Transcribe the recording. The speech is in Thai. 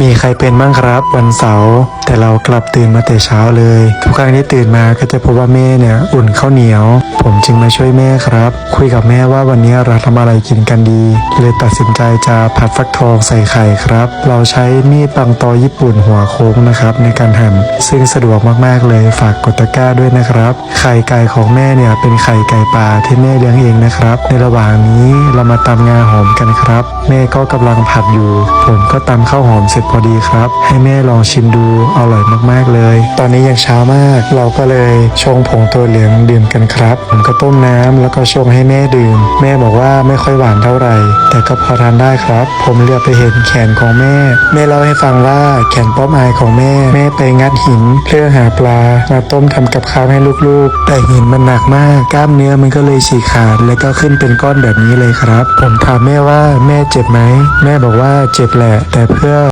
มีใครเป็นบ้างครับวันเสาร์แต่เรากลับตื่นมาแต่เช้าเลย ทุกครั้งที่ตื่นมาก็จะพบว่าแม่เนี่ยอุ่นข้าวเหนียว ผมจึงมาช่วยแม่ครับ คุยกับแม่ว่าวันนี้เราทำอะไรกินกันดี เลยตัดสินใจจะผัดฟักทองใส่ไข่ครับ เราใช้มีดปังตอญี่ปุ่นหัวโค้งนะครับในการหั่น ซึ่งสะดวกมากๆเลยฝากกดตะกร้าด้วยนะครับ ไข่ไก่ของแม่เนี่ยเป็นไข่ไก่ป่าที่แม่เลี้ยงเองนะครับ ในระหว่างนี้เรามาตำงาหอมกันครับ แม่ก็กำลังผัดอยู่ ผมก็ตำข้าวหอมเสร็จพอดีครับ ให้แม่ลองชิมดูอร่อยมากๆเลย ตอนนี้ยังเช้ามาก เราก็เลยชงผงตัวเหลืองดื่มกันครับ ผมก็ต้มน้ำแล้วก็ชงให้แม่ดื่ม แม่บอกว่าไม่ค่อยหวานเท่าไหร่ แต่ก็พอทานได้ครับ ผมเหลือบไปเห็นแขนของแม่ แม่เล่าให้ฟังว่าแขนป้อมอายของแม่ แม่ไปงัดหินเพื่อหาปลามาต้มทำกับข้าวให้ลูกๆ แต่หินมันหนักมาก กล้ามเนื้อมันก็เลยฉีกขาด แล้วก็ขึ้นเป็นก้อนแบบนี้เลยครับ ผมถามแม่ว่าแม่เจ็บไหม แม่บอกว่าเจ็บแหละ แต่เพื่อ